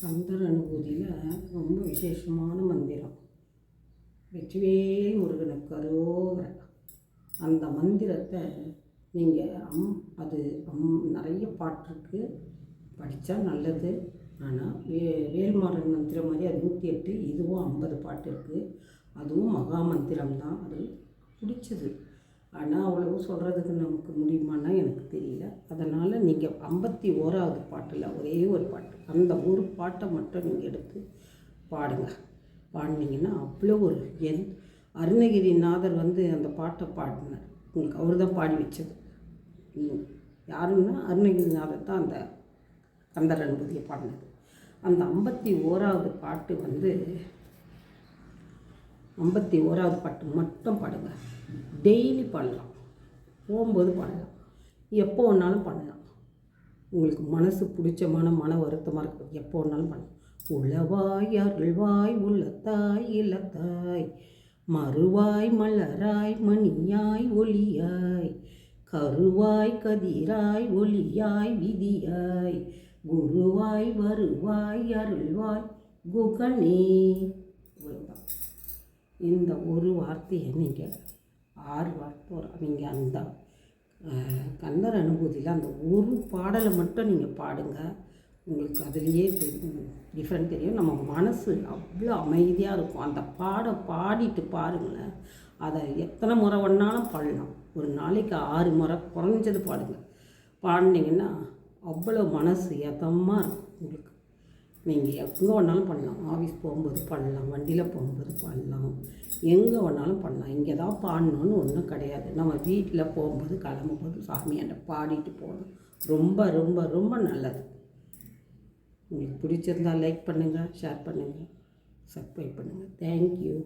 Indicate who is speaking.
Speaker 1: கந்தர் அனுபூதியில் ரொம்ப விசேஷமான மந்திரம். வெற்றிவேல் முருகனுக்கு அரோகர அந்த மந்திரத்தை நீங்கள் அம் அது அம் நிறைய பாட்டுருக்கு. படித்தா நல்லது. ஆனால் வே வேல்மாறன் மந்திரம் மாதிரி அது நூற்றி எட்டு இதுவும் ஐம்பது பாட்டு இருக்குது அதுவும் மகா மந்திரம் தான் அது பிடிச்சது. ஆனால் அவ்வளவு சொல்கிறதுக்கு நமக்கு முடியுமான்னா எனக்கு தெரியல. அதனால் நீங்கள் ஐம்பத்தி ஓராவது பாட்டில் ஒரே ஒரு பாட்டு. அந்த ஒரு பாட்டை மட்டும் நீங்கள் எடுத்து பாடுங்க. பாடினீங்கன்னா அவ்வளோ ஒரு என் அருணகிரிநாதர் வந்து அந்த பாட்டை பாடினார். உங்களுக்கு அவர் தான் பாடி வச்சது. ம். யாருன்னா அருணகிரிநாதர் தான் அந்த கந்தர் அனுபதியை பாடினது. அந்த ஐம்பத்தி ஓராவது பாட்டு வந்து ஐம்பத்தி ஓராவது பாட்டு மட்டும் பாடுங்க. டெய்லி பாடலாம். போகும்போது பாடலாம். எப்போ வேணாலும் பண்ணலாம் உங்களுக்கு மனசு பிடிச்சமான மன வருத்தமாக இருக்கும் எப்போ வேணாலும் பண்ணலாம் உளவாய் அருள்வாய் உள்ளத்தாய் இல்லத்தாய் மறுவாய் மலராய் மணியாய் ஒளியாய். கருவாய் கதிராய் ஒளியாய் விதியாய். குருவாய் வருவாய் அருள்வாய் குகனே. இந்த ஒரு வார்த்தையை நீங்கள் ஆறு வார்த்தை நீங்கள் அந்த கந்தர் அனுபூதியில் அந்த ஒரு பாடலை மட்டும் நீங்கள் பாடுங்க. உங்களுக்கு அதுலேயே டிஃப்ரெண்ட் தெரியும். நம்ம மனசு அவ்வளோ அமைதியாக இருக்கும். அந்த பாட பாடிட்டு பாருங்களேன். அதை எத்தனை முறை வேணாலும் பாடலாம். ஒரு நாளைக்கு ஆறு முறை குறைஞ்சது பாடுங்க. பாடினீங்கன்னா அவ்வளோ மனசு எதமாக இருக்கும். உங்களுக்கு நீங்கள் எங்கே வேணாலும் பண்ணலாம். ஆஃபீஸ் போகும்போது பண்ணலாம். வண்டியில் போகும்போது பண்ணலாம். எங்கே வேணாலும் பண்ணலாம். இங்கே தான் பாடணுன்னு ஒன்றும் கிடையாது. நம்ம வீட்டில் போகும்போது கிளம்பும்போது சாமியாண்ட பாடிட்டு போகணும். ரொம்ப ரொம்ப ரொம்ப நல்லது. உங்களுக்கு பிடிச்சிருந்தா லைக் பண்ணுங்கள் ஷேர் பண்ணுங்கள் சப்ஸ்கிரைப் பண்ணுங்கள் தேங்க்யூ